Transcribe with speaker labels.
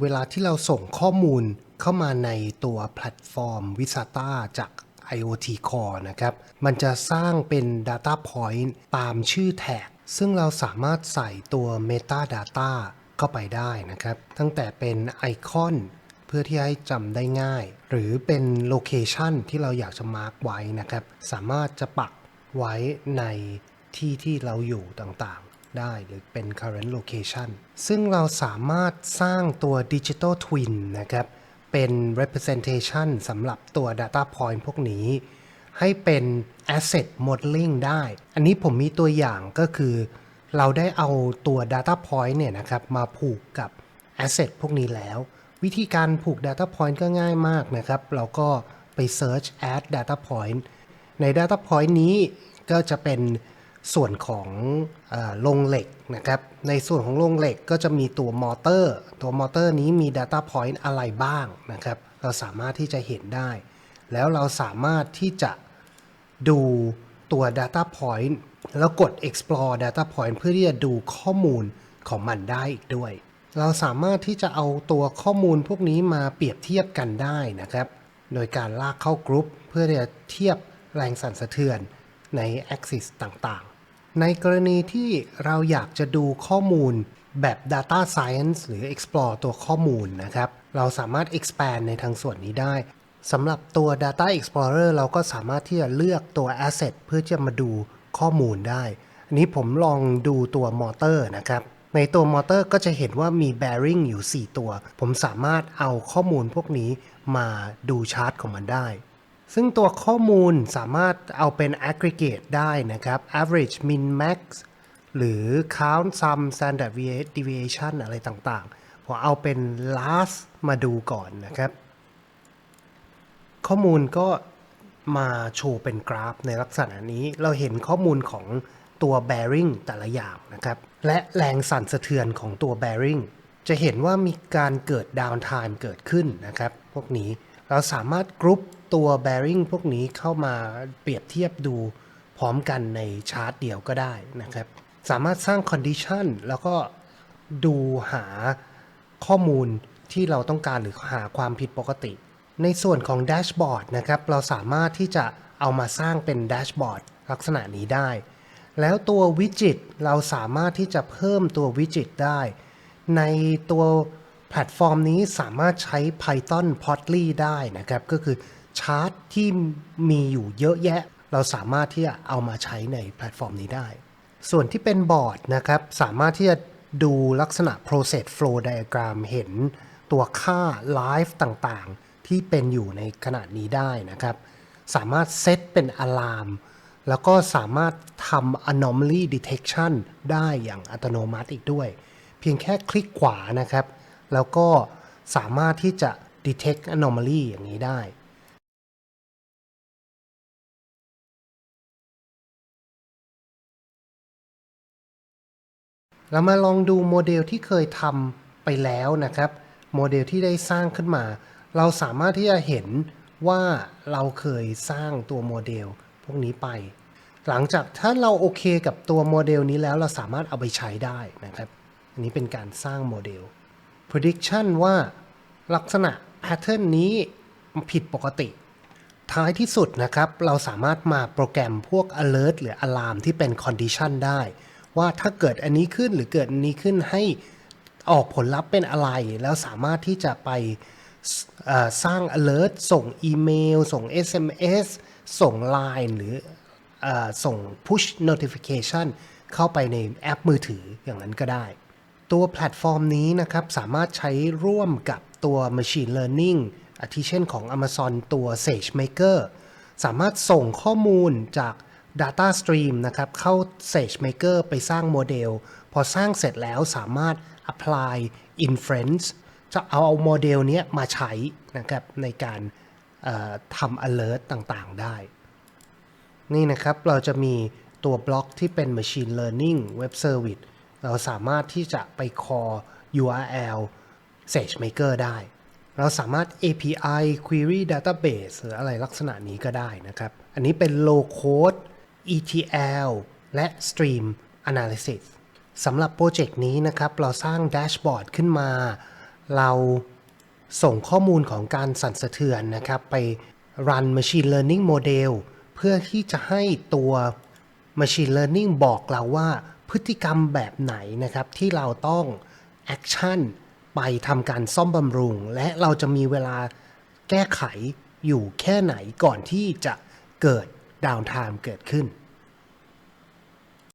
Speaker 1: เวลาที่เราส่งข้อมูลเข้ามาในตัวแพลตฟอร์ม Visata จาก IoT Core นะครับ มันจะสร้างเป็น Data Point ตามชื่อแท็ก ซึ่งเราสามารถใส่ตัว Metadata เข้าไปได้นะครับ ตั้งแต่เป็นไอคอนเพื่อที่ให้จำได้ง่าย หรือเป็นโลเคชันที่เราอยากจะมาร์กไว้นะครับ สามารถจะปักไว้ในที่ที่เราอยู่ต่าง ได้หรือเป็น current location ซึ่งเราสามารถสร้างตัว digital twin นะครับเป็น representation สำหรับตัว data point พวกนี้ ให้เป็น asset modeling ได้ อันนี้ผมมีตัวอย่างก็คือ เราได้เอาตัว data point เนี่ยนะครับมาผูกกับ asset พวกนี้แล้ว วิธีการผูก data point ก็ง่ายมากนะครับ เราก็ไป search add data point ใน data point นี้ก็จะเป็น ส่วนของโรงเหล็กนะครับ ในส่วนของโรงเหล็กก็จะมีตัวมอเตอร์ ตัวมอเตอร์นี้มี data point อะไรบ้างนะครับ เราสามารถที่จะเห็นได้ แล้วเราสามารถที่จะดูตัว Data Point แล้วกด explore Data Point เพื่อที่จะดูข้อมูลของมันได้อีกด้วย เราสามารถที่จะเอาตัวข้อมูลพวกนี้มาเปรียบเทียบกันได้นะครับ โดยการลากเข้ากรุ๊ปเพื่อที่จะเทียบแรงสั่นสะเทือนใน Axis ต่างๆ ในกรณีที่เราอยากจะดูข้อมูลแบบ Data Science หรือ explore ตัวข้อมูลนะครับ เราสามารถ expand ในทางส่วนนี้ได้สำหรับตัว Data Explorer เราก็สามารถที่จะเลือกตัว Asset เพื่อจะมาดูข้อมูลได้ อันนี้ผมลองดูตัวมอเตอร์นะครับ ในตัวมอเตอร์ก็จะเห็นว่ามี bearing อยู่ 4 ตัว ผมสามารถเอาข้อมูลพวกนี้มาดูชาร์ตของมันได้ ซึ่งตัวข้อมูลสามารถเอาเป็น aggregate ได้นะครับ average min max หรือ count sum standard deviation อะไรต่างๆผมเอาเป็น last มาดูก่อนนะครับ ข้อมูลก็มาโชว์เป็นกราฟในลักษณะนี้ เราเห็นข้อมูลของตัว bearing แต่ละอย่างนะครับ และแรงสั่นสะเทือนของตัว bearing จะเห็นว่ามีการเกิด downtime เกิดขึ้นนะครับ พวกนี้เราสามารถกรุ๊ป ตัว bearing พวกนี้เข้ามาเปรียบเทียบดูพร้อมกันในชาร์ตเดียวก็ได้นะครับ สามารถสร้าง condition แล้วก็ดูหาข้อมูลที่เราต้องการหรือหาความผิดปกติ ในส่วนของแดชบอร์ดนะครับ เราสามารถที่จะเอามาสร้างเป็นแดชบอร์ดลักษณะนี้ได้ แล้วตัววิจิตเราสามารถที่จะเพิ่มตัววิจิตได้ ในตัวแพลตฟอร์มนี้สามารถใช้ Python Plotly ได้นะครับ ก็คือ ชาร์ตที่มีอยู่เยอะแยะ เราสามารถที่จะเอามาใช้ในแพลตฟอร์มนี้ได้ ส่วนที่เป็นบอร์ดนะครับ สามารถที่จะดูลักษณะ process flow diagram เห็นตัวค่า live ต่างๆ ที่เป็นอยู่ในขณะนี้ได้นะครับ สามารถเซตเป็นอะลามแล้วก็สามารถทำ anomaly detection ได้อย่างอัตโนมัติอีกด้วย เพียงแค่คลิกขวานะครับ แล้วก็สามารถที่จะ detect anomaly อย่างนี้ได้ เรามาลองดูโมเดลที่เคยทำไปแล้วนะครับ โมเดลที่ได้สร้างขึ้นมา เราสามารถที่จะเห็นว่าเราเคยสร้างตัวโมเดลพวกนี้ไป หลังจากถ้าเราโอเคกับตัวโมเดลนี้แล้วเราสามารถเอาไปใช้ได้นะครับ อันนี้เป็นการสร้างโมเดล prediction ว่าลักษณะ pattern นี้ผิดปกติ ท้ายที่สุดนะครับ เราสามารถมาโปรแกรมพวก alert หรือ alarm ที่เป็น condition ได้ ว่าถ้าเกิดอันนี้ขึ้นหรือเกิดอันนี้ขึ้นให้ออกผลลัพธ์เป็นอะไร แล้วสามารถที่จะไปสร้าง alert ส่งอีเมล ส่ง SMS ส่ง Line หรืออส่ง push notification เข้าไปในแอปมือถืออย่างนั้นก็ได้ ตัวแพลตฟอร์มนี้นะครับ สามารถใช้ร่วมกับตัว Machine Learning อาทิเช่นของ Amazon ตัว SageMaker สามารถส่งข้อมูลจาก Data Stream นะครับ เข้า SageMaker ไปสร้างโมเดล พอสร้างเสร็จแล้วสามารถ apply inference จะเอาเอาโมเดลเนี้ยมาใช้นะครับในการเอ่อทำ alert ต่างๆได้ นี่นะครับเราจะมีตัวบล็อกที่เป็น Machine Learning Web Service เราสามารถที่จะไป call URL SageMaker ได้ เราสามารถ API Query Database หรืออะไรลักษณะนี้ก็ได้นะครับ อันนี้เป็น Low Code ETL และ Stream Analysis สำหรับโปรเจกต์นี้นะครับ เราสร้างแดชบอร์ดขึ้นมา เราส่งข้อมูลของการสั่นสะเทือนนะครับ ไป run machine learning model เพื่อที่จะให้ตัว machine learning บอกเราว่าพฤติกรรมแบบไหนนะครับ ที่เราต้อง action ไปทำการซ่อมบำรุง และเราจะมีเวลาแก้ไขอยู่แค่ไหนก่อนที่จะเกิด ดาวน์ไทม์เกิดขึ้น